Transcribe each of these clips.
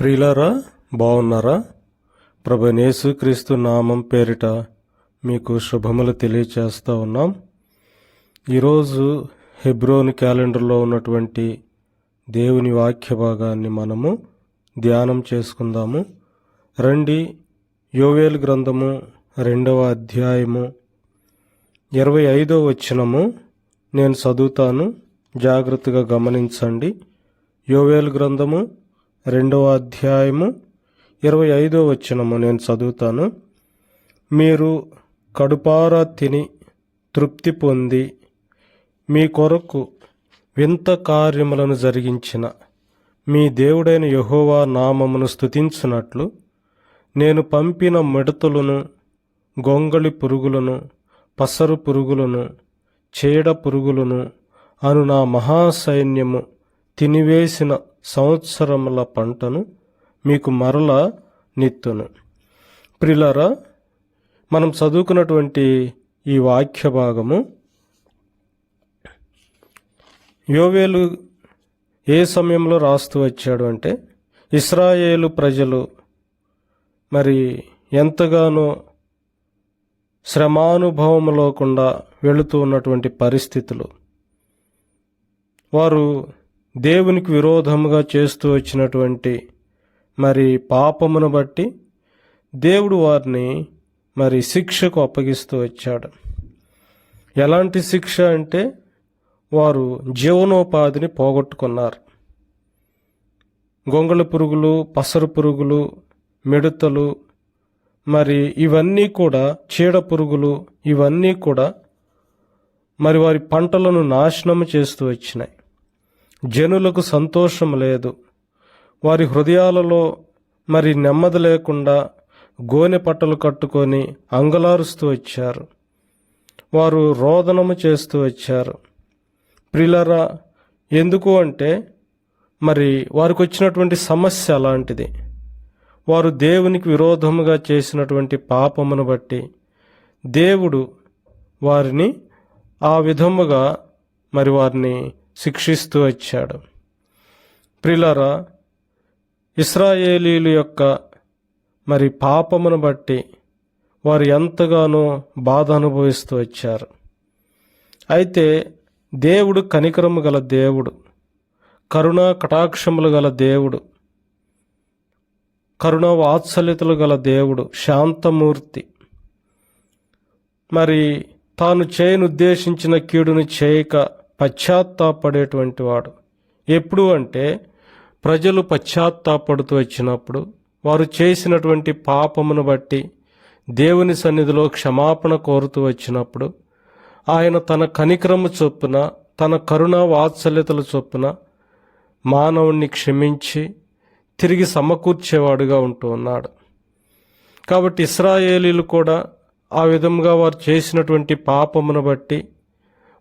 ప్రియులారా బాగున్నారా? ప్రభు క్రీస్తు నామం పేరిట మీకు శుభములు తెలియచేస్తూ ఉన్నాం. ఈరోజు హెబ్రోన్ క్యాలెండర్లో ఉన్నటువంటి దేవుని వాక్య భాగాన్ని మనము ధ్యానం చేసుకుందాము. రండి యోవేల్ గ్రంథము రెండవ అధ్యాయము ఇరవై ఐదో వచనము నేను చదువుతాను. జాగ్రత్తగా గమనించండి. యోవేల్ గ్రంథము రెండవ అధ్యాయము ఇరవై ఐదో వచ్చినము నేను చదువుతాను. మీరు కడుపారా తిని తృప్తి పొంది మీ కొరకు వింత కార్యములను జరిగించిన మీ దేవుడైన యహోవా నామమును స్థుతించినట్లు నేను పంపిన మిడతలను గొంగళి పురుగులను పసరు పురుగులను చీడ పురుగులను అను నా మహాసైన్యము తినివేసిన సంవత్సరముల పంటను మీకు మరల నిత్తును. ప్రిలరా మనం చదువుకున్నటువంటి ఈ వాక్య భాగము యోవేలు ఏ సమయంలో రాస్తూ వచ్చాడు అంటే ఇస్రాయేలు ప్రజలు మరి ఎంతగానో శ్రమానుభవం లేకుండా వెళుతూ ఉన్నటువంటి పరిస్థితులు. వారు దేవునికి విరోధముగా చేస్తూ వచ్చినటువంటి మరి పాపమును బట్టి దేవుడు వారిని మరి శిక్షకు అప్పగిస్తూ వచ్చాడు. ఎలాంటి శిక్ష అంటే వారు జీవనోపాధిని పోగొట్టుకున్నారు. గొంగళ పురుగులు పసరు పురుగులు మిడతలు మరి ఇవన్నీ కూడా చీడ పురుగులు ఇవన్నీ కూడా మరి వారి పంటలను నాశనం చేస్తూ వచ్చినాయి. జనులకు సంతోషం లేదు. వారి హృదయాలలో మరి నెమ్మది లేకుండా గోనె పట్టలు కట్టుకొని అంగలారుస్తూ వచ్చారు. వారు రోదనము చేస్తూ వచ్చారు. ప్రిలరా ఎందుకు అంటే మరి వారికి వచ్చినటువంటి సమస్య అలాంటిది. వారు దేవునికి విరోధముగా చేసినటువంటి పాపమును బట్టి దేవుడు వారిని ఆ విధముగా మరి వారిని శిక్షిస్తూ వచ్చాడు. ప్రిలరా ఇస్రాయేలీలు యొక్క మరి పాపమును బట్టి వారు ఎంతగానో బాధ అనుభవిస్తూ వచ్చారు. అయితే దేవుడు కనికరము గల దేవుడు కరుణా కటాక్షములు గల దేవుడు కరుణ వాత్సల్యతలు గల దేవుడు శాంతమూర్తి. మరి తాను చేయనుద్దేశించిన కీడును చేయక పశ్చాత్తాపడేటువంటి వాడు. ఎప్పుడు అంటే ప్రజలు పశ్చాత్తాపడుతూ వచ్చినప్పుడు వారు చేసినటువంటి పాపమును బట్టి దేవుని సన్నిధిలో క్షమాపణ కోరుతూ వచ్చినప్పుడు ఆయన తన కనికరము చొప్పున తన కరుణ వాత్సల్యతల చొప్పున మానవుణ్ణి క్షమించి తిరిగి సమకూర్చేవాడుగా ఉంటూ ఉన్నాడు. కాబట్టి ఇస్రాయేలీలు కూడా ఆ విధంగా వారు చేసినటువంటి పాపమును బట్టి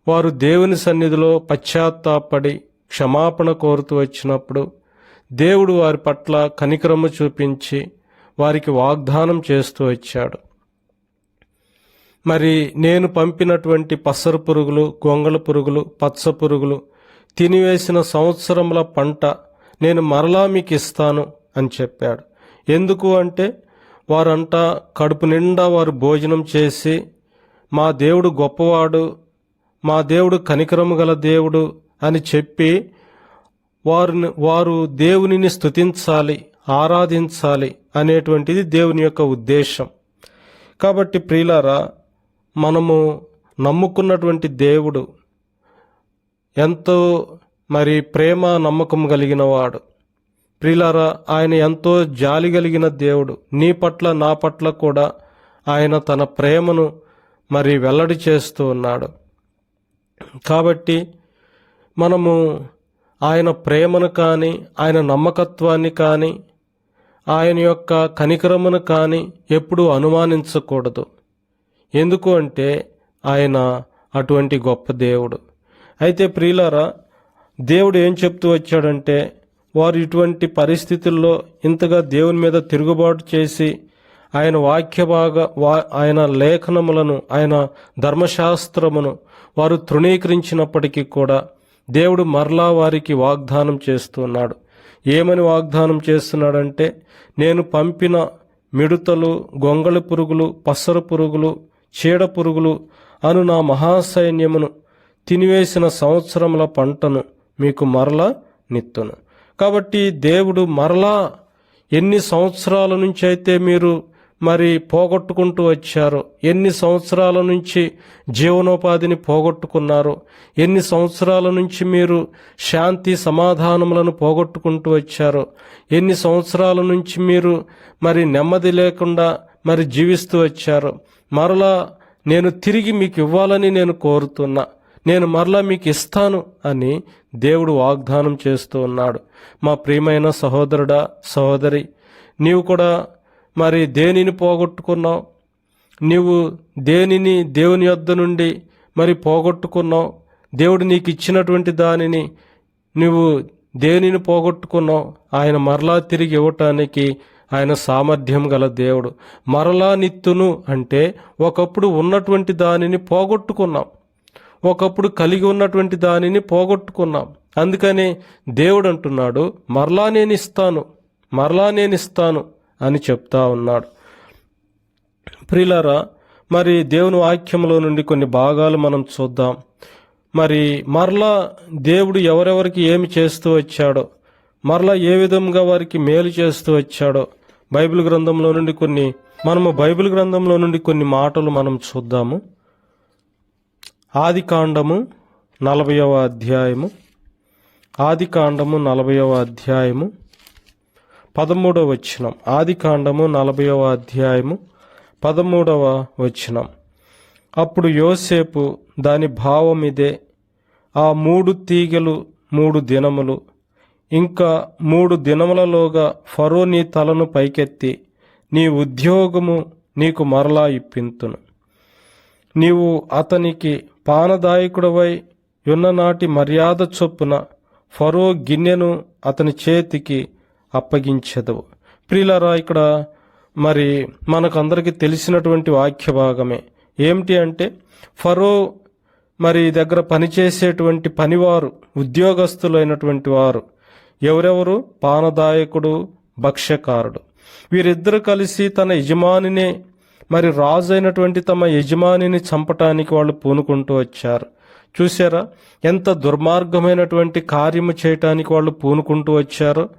వారు దేవుని సన్నిధిలో పశ్చాత్తాపడి క్షమాపణ కోరుతూ వచ్చినప్పుడు దేవుడు వారి పట్ల కనికరము చూపించి వారికి వాగ్దానం చేస్తూ వచ్చాడు. మరి నేను పంపినటువంటి పసరు పురుగులు గొంగళ పురుగులు పచ్చ పురుగులు తినివేసిన సంవత్సరముల పంట నేను మరలా మీకు ఇస్తాను అని చెప్పాడు. ఎందుకు అంటే వారంతా కడుపు నిండా వారు భోజనం చేసి మా దేవుడు గొప్పవాడు మా దేవుడు కనికరము గల దేవుడు అని చెప్పి వారిని వారు దేవునిని స్థుతించాలి ఆరాధించాలి అనేటువంటిది దేవుని యొక్క ఉద్దేశం. కాబట్టి ప్రియులారా మనము నమ్ముకున్నటువంటి దేవుడు ఎంతో మరి ప్రేమ నమ్మకం కలిగిన వాడు. ప్రియులారా ఆయన ఎంతో జాలి కలిగిన దేవుడు. నీ పట్ల నా పట్ల కూడా ఆయన తన ప్రేమను మరి వెల్లడి చేస్తూ ఉన్నాడు. కాబట్టి మనము ఆయన ప్రేమను కానీ ఆయన నమ్మకత్వాన్ని కానీ ఆయన యొక్క కనికరమును కానీ ఎప్పుడూ అనుమానించకూడదు. ఎందుకు అంటే ఆయన అటువంటి గొప్ప దేవుడు. అయితే ప్రియులారా దేవుడు ఏం చెప్తూ వచ్చాడంటే వారు ఇటువంటి పరిస్థితుల్లో ఇంతగా దేవుని మీద తిరుగుబాటు చేసి ఆయన వాక్య భాగ వా ఆయన లేఖనములను ఆయన ధర్మశాస్త్రమును వారు తృణీకరించినప్పటికీ కూడా దేవుడు మరలా వారికి వాగ్దానం చేస్తున్నాడు. ఏమని వాగ్దానం చేస్తున్నాడంటే నేను పంపిన మిడుతలు గొంగళి పురుగులు పసర పురుగులు చీడ పురుగులు అను నా మహాసైన్యమును తినివేసిన సంవత్సరముల పంటను మీకు మరలా నిత్తును. కాబట్టి దేవుడు మరలా ఎన్ని సంవత్సరాల నుంచి అయితే మీరు మరి పోగొట్టుకుంటూ వచ్చారు. ఎన్ని సంవత్సరాల నుంచి జీవనోపాధిని పోగొట్టుకున్నారు? ఎన్ని సంవత్సరాల నుంచి మీరు శాంతి సమాధానములను పోగొట్టుకుంటూ వచ్చారు? ఎన్ని సంవత్సరాల నుంచి మీరు మరి నెమ్మది లేకుండా మరి జీవిస్తూ వచ్చారు? మరలా నేను తిరిగి మీకు ఇవ్వాలని నేను కోరుతున్నా. నేను మరలా మీకు ఇస్తాను అని దేవుడు వాగ్దానం చేస్తూ ఉన్నాడు. మా ప్రియమైన సహోదరుడా సహోదరి నీవు కూడా మరి దేనిని పోగొట్టుకున్నావు? నీవు దేనిని దేవుని యొద్ద నుండి మరి పోగొట్టుకున్నావు? దేవుడు నీకు ఇచ్చినటువంటి దానిని నువ్వు దేనిని పోగొట్టుకున్నావు? ఆయన మరలా తిరిగి ఇవ్వటానికి ఆయన సామర్థ్యం గల దేవుడు. మరలా నిత్తును అంటే ఒకప్పుడు ఉన్నటువంటి దానిని పోగొట్టుకున్నాం. ఒకప్పుడు కలిగి ఉన్నటువంటి దానిని పోగొట్టుకున్నాం. అందుకని దేవుడు అంటున్నాడు మరలా నేను ఇస్తాను మరలా నేను ఇస్తాను అని చెప్తా ఉన్నాడు. ప్రిలరా మరి దేవుని వాక్యంలో నుండి కొన్ని భాగాలు మనం చూద్దాం. మరి మరలా దేవుడు ఎవరెవరికి ఏమి చేస్తూ వచ్చాడో మరలా ఏ విధంగా వారికి మేలు చేస్తూ వచ్చాడో బైబిల్ గ్రంథంలో నుండి కొన్ని మనము బైబిల్ గ్రంథంలో నుండి కొన్ని మాటలు మనం చూద్దాము. ఆది కాండము నలభైవ అధ్యాయము. ఆది కాండము నలభైవ అధ్యాయము. పదమూడవ వచనం. ఆది కాండము నలభైవ అధ్యాయము పదమూడవ వచనం. అప్పుడు యోసేపు దాని భావం ఇదే ఆ మూడు తీగలు మూడు దినములు. ఇంకా మూడు దినములలోగా ఫరో నీ తలను పైకెత్తి నీ ఉద్యోగము నీకు మరలా ఇప్పింతును. నీవు అతనికి పానదాయకుడవై ఉన్ననాటి మర్యాద చొప్పున ఫరో గిన్నెను అతని చేతికి అప్పగించదు ప్రియులరా ఇక్కడ మరి మనకందరికీ తెలిసినటువంటి వాక్య భాగమే ఏమిటి అంటే ఫరో మరి దగ్గర పనిచేసేటువంటి పనివారు ఉద్యోగస్తులైనటువంటి వారు ఎవరెవరు? పానదాయకుడు భక్ష్యకారుడు. వీరిద్దరు కలిసి తన యజమానినే మరి రాజు అయినటువంటి తమ యజమానిని చంపటానికి వాళ్ళు పూనుకుంటూ వచ్చారు. చూసారా ఎంత దుర్మార్గమైనటువంటి కార్యము చేయటానికి వాళ్ళు పూనుకుంటూ వచ్చారో?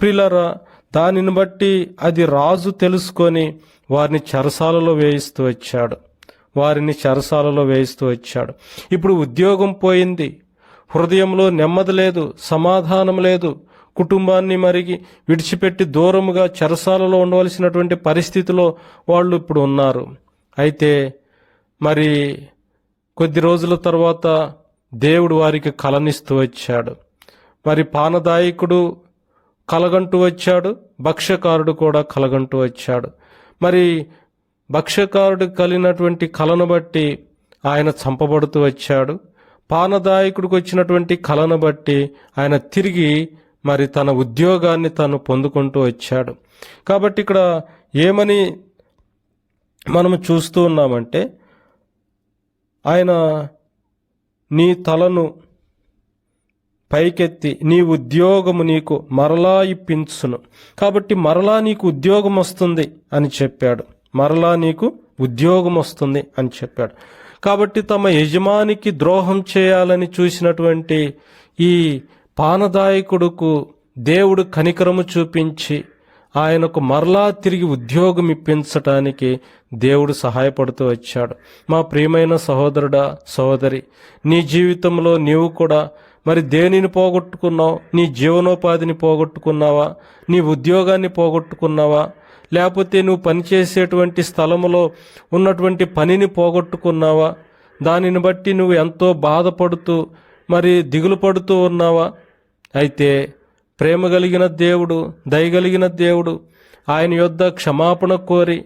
ప్రిలరా దానిని బట్టి అది రాజు తెలుసుకొని వారిని చెరసాలలో వేయిస్తూ వచ్చాడు. వారిని చెరసాలలో వేయిస్తూ వచ్చాడు. ఇప్పుడు ఉద్యోగం పోయింది. హృదయంలో నెమ్మది లేదు సమాధానం లేదు. కుటుంబాన్ని మరిగి విడిచిపెట్టి దూరముగా చెరసాలలో ఉండవలసినటువంటి పరిస్థితిలో వాళ్ళు ఇప్పుడు ఉన్నారు. అయితే మరి కొద్ది రోజుల తర్వాత దేవుడు వారికి కలనిస్తూ వచ్చాడు. మరి పానదాయకుడు కలగంటూ వచ్చాడు భక్ష్యకారుడు కూడా కలగంటూ వచ్చాడు. మరి భక్ష్యకారుడు కలిగినటువంటి కలను బట్టి ఆయన చంపబడుతూ వచ్చాడు. పానదాయకుడికి వచ్చినటువంటి కలను బట్టి ఆయన తిరిగి మరి తన ఉద్యోగాన్ని తను పొందుకుంటూ వచ్చాడు. కాబట్టి ఇక్కడ ఏమని మనం చూస్తూ ఉన్నామంటే ఆయన నీ తలను పైకెత్తి నీ ఉద్యోగము నీకు మరలా ఇప్పించును. కాబట్టి మరలా నీకు ఉద్యోగం వస్తుంది అని చెప్పాడు. మరలా నీకు ఉద్యోగం వస్తుంది అని చెప్పాడు. కాబట్టి తమ యజమానికి ద్రోహం చేయాలని చూసినటువంటి ఈ పానదాయకుడుకు దేవుడు కనికరము చూపించి ఆయనకు మరలా తిరిగి ఉద్యోగం ఇప్పించటానికి దేవుడు సహాయపడుతూ వచ్చాడు. మా ప్రియమైన సహోదరుడా సహోదరి నీ జీవితంలో నీవు కూడా మరి దేనిని పోగొట్టుకున్నావు? నీ జీవనోపాధిని పోగొట్టుకున్నావా? నీ ఉద్యోగాన్ని పోగొట్టుకున్నావా? లేకపోతే నువ్వు పనిచేసేటువంటి స్థలములో ఉన్నటువంటి పనిని పోగొట్టుకున్నావా? దానిని బట్టి నువ్వు ఎంతో బాధపడుతూ మరి దిగులు పడుతూ ఉన్నావా? అయితే ప్రేమ కలిగిన దేవుడు దయగలిగిన దేవుడు ఆయన యొద్ద క్షమాపణ కోరి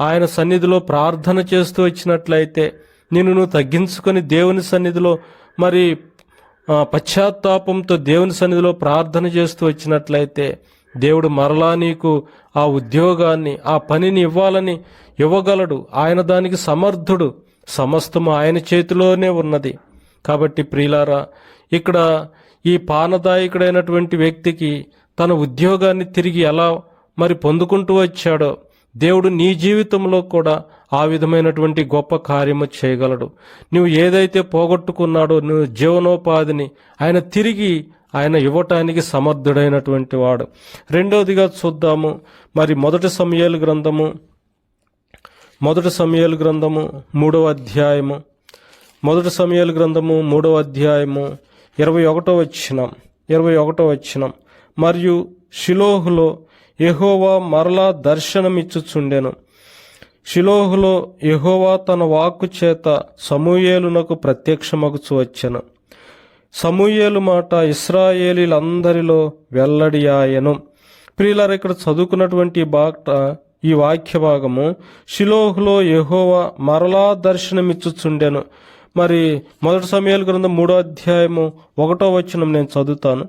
ఆయన సన్నిధిలో ప్రార్థన చేస్తూ వచ్చినట్లయితే నిన్ను నువ్వు తగ్గించుకొని దేవుని సన్నిధిలో మరి పశ్చాత్తాపంతో దేవుని సన్నిధిలో ప్రార్థన చేస్తూ వచ్చినట్లయితే దేవుడు మరలా నీకు ఆ ఉద్యోగాన్ని ఆ పనిని ఇవ్వాలని ఇవ్వగలడు. ఆయన దానికి సమర్థుడు. సమస్తము ఆయన చేతిలోనే ఉన్నది. కాబట్టి ప్రియులారా ఇక్కడ ఈ పానదాయకుడైనటువంటి వ్యక్తికి తన ఉద్యోగాన్ని తిరిగి ఎలా మరి పొందుకుంటూ వచ్చాడో దేవుడు నీ జీవితంలో కూడా ఆ విధమైనటువంటి గొప్ప కార్యము చేయగలడు. నువ్వు ఏదైతే పోగొట్టుకున్నాడో నువ్వు జీవనోపాధిని ఆయన తిరిగి ఆయన ఇవ్వటానికి సమర్థుడైనటువంటి వాడు. రెండవదిగా చూద్దాము. మరి మొదటి సమయాలు గ్రంథము మొదటి సమయాలు గ్రంథము మూడవ అధ్యాయము. మొదటి సమయాలు గ్రంథము మూడవ అధ్యాయము ఇరవై ఒకటో వచ్చినం ఇరవై ఒకటో వచ్చినం మరియు షిలోహులో ఎహోవా మరలా దర్శనమిచ్చుచుండెను. షిలోహులో యహోవా తన వాక్కు చేత సమూయేలునకు ప్రత్యక్షమగుచు వచ్చెను. సమూయేలు మాట ఇస్రాయేలీలందరిలో వెల్లడియాయను. ప్రియులారు ఇక్కడ చదువుకున్నటువంటి బాట ఈ వాక్య భాగము షిలోహులో యహోవా మరలా దర్శనమిచ్చుచుండెను. మరి మొదటి సమయాల గ్రంథం మూడో అధ్యాయము ఒకటో వచనం నేను చదువుతాను.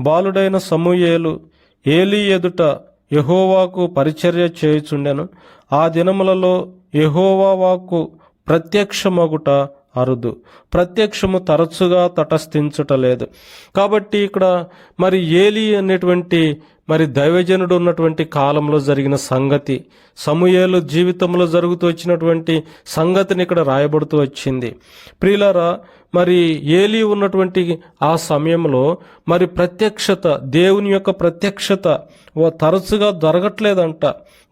బాలుడైన సమూయేలు ఏలీ ఎదుట యహోవాకు పరిచర్య చేయుచుండెను. ఆ దినములలో యెహోవా వాక్కు ప్రత్యక్షమగుట అరుదు. ప్రత్యక్షము తరచుగా తటస్థించుట లేదు. కాబట్టి ఇక్కడ మరి ఏలి అనేటువంటి మరి దైవజనుడు ఉన్నటువంటి కాలంలో జరిగిన సంగతి సమూహలు జీవితంలో జరుగుతూ వచ్చినటువంటి సంగతిని ఇక్కడ రాయబడుతూ వచ్చింది. ప్రియులారా మరి ఏలి ఉన్నటువంటి ఆ సమయంలో మరి ప్రత్యక్షత దేవుని యొక్క ప్రత్యక్షత తరచుగా దొరకట్లేదంట.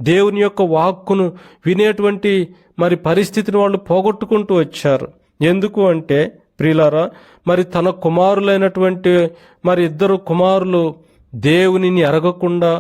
దేవుని యొక్క వాక్కును వినేటువంటి మరి పరిస్థితిని వాళ్ళు పోగొట్టుకుంటూ వచ్చారు. ఎందుకు అంటే ప్రియులారా మరి తన కుమారులైనటువంటి మరి ఇద్దరు కుమారులు దేవునిని ఎరగకుండా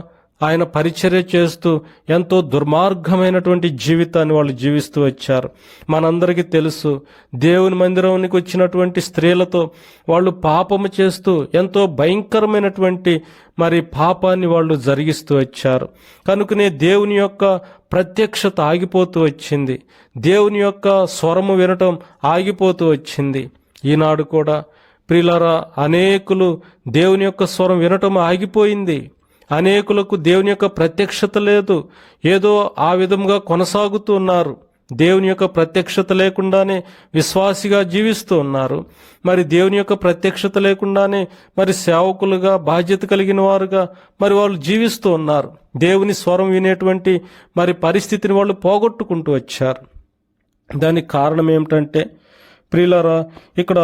ఆయన పరిచర్య చేస్తూ ఎంతో దుర్మార్గమైనటువంటి జీవితాన్ని వాళ్ళు జీవిస్తూ వచ్చారు. మనందరికీ తెలుసు దేవుని మందిరానికి వచ్చినటువంటి స్త్రీలతో వాళ్ళు పాపము చేస్తూ ఎంతో భయంకరమైనటువంటి మరి పాపాన్ని వాళ్ళు జరిగిస్తూ వచ్చారు. కనుకనే దేవుని యొక్క ప్రత్యక్షత ఆగిపోతూ వచ్చింది. దేవుని యొక్క స్వరము వినటం ఆగిపోతూ వచ్చింది. ఈనాడు కూడా ప్రిలరా అనేకులు దేవుని యొక్క స్వరం వినటం ఆగిపోయింది. అనేకులకు దేవుని యొక్క ప్రత్యక్షత లేదు. ఏదో ఆ విధంగా కొనసాగుతూ ఉన్నారు. దేవుని యొక్క ప్రత్యక్షత లేకుండానే విశ్వాసిగా జీవిస్తూ ఉన్నారు. మరి దేవుని యొక్క ప్రత్యక్షత లేకుండానే మరి సేవకులుగా బాధ్యత కలిగిన వారుగా మరి వాళ్ళు జీవిస్తూ ఉన్నారు. దేవుని స్వరం వినేటువంటి మరి పరిస్థితిని వాళ్ళు పోగొట్టుకుంటూ వచ్చారు. దానికి కారణం ఏమిటంటే ప్రియులరా ఇక్కడ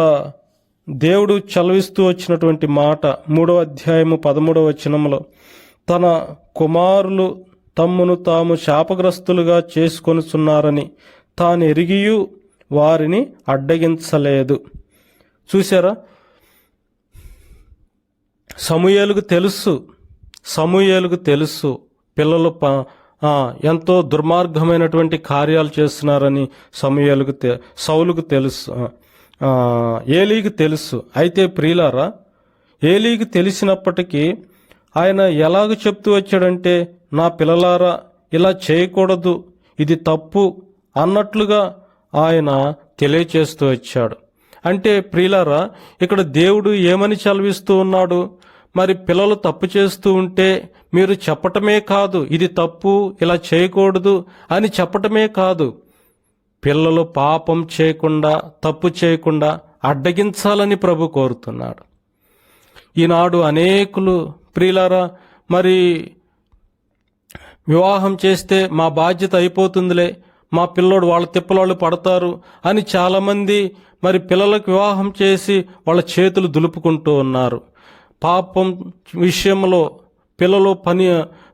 దేవుడు చలవిస్తూ వచ్చినటువంటి మాట మూడవ అధ్యాయము పదమూడవ వచనంలో తన కుమారులు తమ్మును తాము శాపగ్రస్తులుగా చేసుకొనుచున్నారని తాను ఎరిగియు వారిని అడ్డగించలేదు. చూసారా సమూయేలుకు తెలుసు సమూయేలుకు తెలుసు పిల్లలు ప ఎంతో దుర్మార్గమైనటువంటి కార్యాలు చేస్తున్నారని సమూయేలుకు తె సౌలుకు తెలుసు. ఏలీకి తెలుసు. అయితే ప్రియులారా ఏలీకి తెలిసినప్పటికీ ఆయన ఎలాగ చెప్తూ వచ్చాడంటే నా పిల్లలారా ఇలా చేయకూడదు ఇది తప్పు అన్నట్లుగా ఆయన తెలియచేస్తూ వచ్చాడు. అంటే ప్రియులారా ఇక్కడ దేవుడు ఏమని చలవిస్తూ ఉన్నాడు? మరి పిల్లలు తప్పు చేస్తూ ఉంటే మీరు చెప్పటమే కాదు ఇది తప్పు ఇలా చేయకూడదు అని చెప్పటమే కాదు. పిల్లలు పాపం చేయకుండా తప్పు చేయకుండా అడ్డగించాలని ప్రభు కోరుతున్నాడు. ఈనాడు అనేకులు ప్రియులారా మరి వివాహం చేస్తే మా బాధ్యత అయిపోతుందిలే మా పిల్లోడు వాళ్ళ తిప్పలాళ్ళు పడతారు అని చాలామంది మరి పిల్లలకు వివాహం చేసి వాళ్ళ చేతులు దులుపుకుంటూ ఉన్నారు. పాపం విషయంలో పిల్లలు పని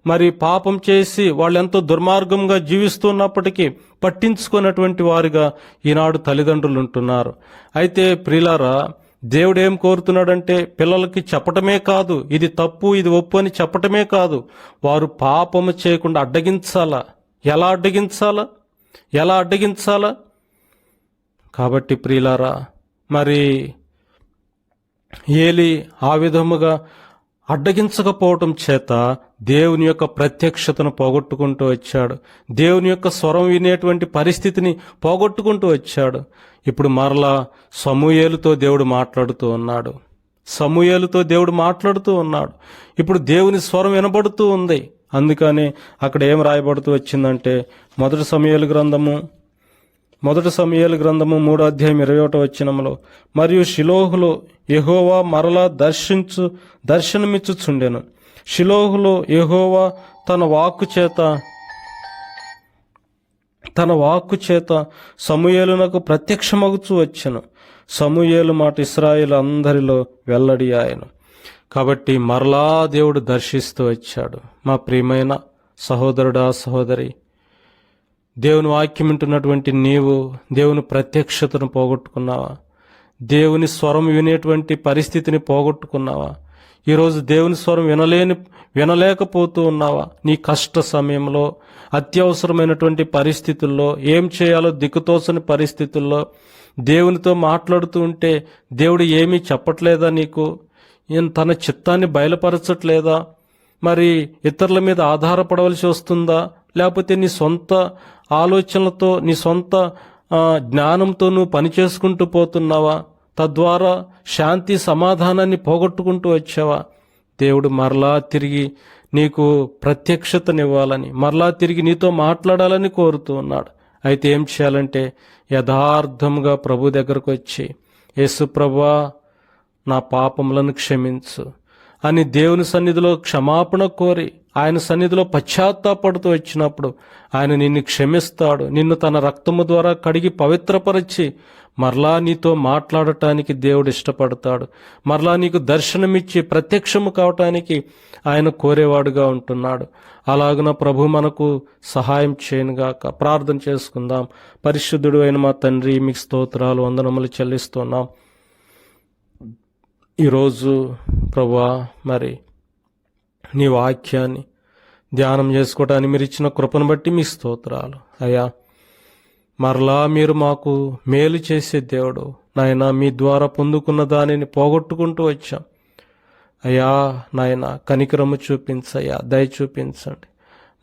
మరి పాపం చేసి వాళ్ళు ఎంతో దుర్మార్గంగా జీవిస్తున్నప్పటికీ పట్టించుకున్నటువంటి వారుగా ఈనాడు తల్లిదండ్రులు ఉంటున్నారు అయితే ప్రిలారా దేవుడు ఏం కోరుతున్నాడంటే పిల్లలకి చెప్పటమే కాదు ఇది తప్పు ఇది ఒప్పు అని చెప్పటమే కాదు. వారు పాపము చేయకుండా అడ్డగించాలా? ఎలా అడ్డగించాలా? ఎలా అడ్డగించాలా? కాబట్టి ప్రియులారా మరి ఏలి ఆ విధముగా అడ్డగించకపోవటం చేత దేవుని యొక్క ప్రత్యక్షతను పోగొట్టుకుంటూ వచ్చాడు. దేవుని యొక్క స్వరం వినేటువంటి పరిస్థితిని పోగొట్టుకుంటూ వచ్చాడు. ఇప్పుడు మరలా సమూయేలుతో దేవుడు మాట్లాడుతూ ఉన్నాడు. సమూయేలుతో దేవుడు మాట్లాడుతూ ఉన్నాడు. ఇప్పుడు దేవుని స్వరం వినబడుతూ ఉంది. అందుకని అక్కడ ఏం రాయబడుతూ వచ్చిందంటే మొదటి సమయాలు గ్రంథము మొదటి సమయాలు గ్రంథము మూడో అధ్యాయం ఇరవై ఒకటో వచ్చినములో మరియు షిలోహులో యహోవా మరలా దర్శించు దర్శనమిచ్చుచుండెను. షిలోహులో యహోవా తన వాక్కు చేత తన వాక్కు చేత సమూయేలునకు ప్రత్యక్షమగుచు వచ్చెను. సమూయేలు మాట ఇస్రాయేల్ అందరిలో వెల్లడి ఆయను. కాబట్టి మరలా దేవుడు దర్శిస్తూ వచ్చాడు. మా ప్రియమైన సహోదరుడా సహోదరి దేవుని వాక్యం వింటున్నటువంటి నీవు దేవుని ప్రత్యక్షతను పోగొట్టుకున్నావా? దేవుని స్వరం వినేటువంటి పరిస్థితిని పోగొట్టుకున్నావా? ఈరోజు దేవుని స్వరం వినలేని వినలేకపోతూ ఉన్నావా? నీ కష్ట సమయంలో అత్యవసరమైనటువంటి పరిస్థితుల్లో ఏం చేయాలో దిక్కుతోచని పరిస్థితుల్లో దేవునితో మాట్లాడుతూ ఉంటే దేవుడు ఏమీ చెప్పట్లేదా నీకు? తన చిత్తాన్ని బయలుపరచట్లేదా? మరి ఇతరుల మీద ఆధారపడవలసి వస్తుందా? లేకపోతే నీ సొంత ఆలోచనలతో నీ సొంత జ్ఞానంతోనూ జ్ఞానంతో నువ్వు పని చేసుకుంటూ పోతున్నావా? తద్వారా శాంతి సమాధానాన్ని పోగొట్టుకుంటూ వచ్చావా? దేవుడు మరలా తిరిగి నీకు ప్రత్యక్షతనివ్వాలని మరలా తిరిగి నీతో మాట్లాడాలని కోరుతూ ఉన్నాడు. అయితే ఏం చేయాలంటే యథార్థంగా ప్రభు దగ్గరకు వచ్చి యేసు నా పాపములను క్షమించు. అని దేవుని సన్నిధిలో క్షమాపణ కోరి ఆయన సన్నిధిలో పశ్చాత్తాపడుతూ వచ్చినప్పుడు ఆయన నిన్ను క్షమిస్తాడు నిన్ను తన రక్తము ద్వారా కడిగి పవిత్రపరిచి మరలా నీతో మాట్లాడటానికి దేవుడు ఇష్టపడతాడు. మరలా నీకు దర్శనమిచ్చి ప్రత్యక్షము కావటానికి ఆయన కోరేవాడుగా ఉంటున్నాడు. అలాగున ప్రభు మనకు సహాయం చేయనుగాక ప్రార్థన చేసుకుందాం. పరిశుద్ధుడు అయిన మా తండ్రి మీకు స్తోత్రాలు వందనములు చెల్లిస్తున్నాం. ఈరోజు ప్రభా మరి నీ వాక్యాన్ని ధ్యానం చేసుకోవటానికి మీరు ఇచ్చిన కృపను బట్టి మీ స్తోత్రాలు. అయ్యా మరలా మీరు మాకు మేలు చేసే దేవుడు. నాయన మీ ద్వారా పొందుకున్న దానిని పోగొట్టుకుంటూ వచ్చాం. అయ్యా నాయన కనికరము చూపించయ్యా దయ చూపించండి.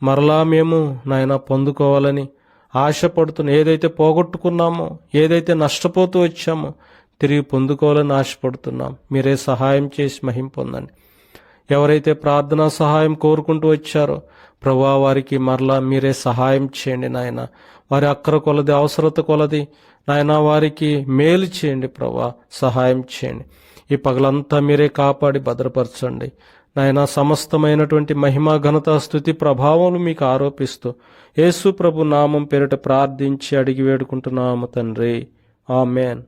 మరలా మేము నాయన పొందుకోవాలని ఆశపడుతున్న ఏదైతే పోగొట్టుకున్నామో ఏదైతే నష్టపోతూ వచ్చామో తిరిగి పొందుకోవాలని ఆశపడుతున్నాం. మీరే సహాయం చేసి మహిం పొందండి. ఎవరైతే ప్రార్థనా సహాయం కోరుకుంటూ వచ్చారో ప్రభా వారికి మరలా మీరే సహాయం చేయండి నాయన. వారి అక్కర కొలది అవసరత కొలది నాయన వారికి మేలు చేయండి ప్రభా సహాయం చేయండి. ఈ పగలంతా మీరే కాపాడి భద్రపరచండి. నాయన సమస్తమైనటువంటి మహిమ ఘనత స్థుతి ప్రభావం మీకు ఆరోపిస్తూ యేసు ప్రభు నామం పేరిట ప్రార్థించి అడిగి వేడుకుంటున్నాము తండ్రి. ఆమెన్.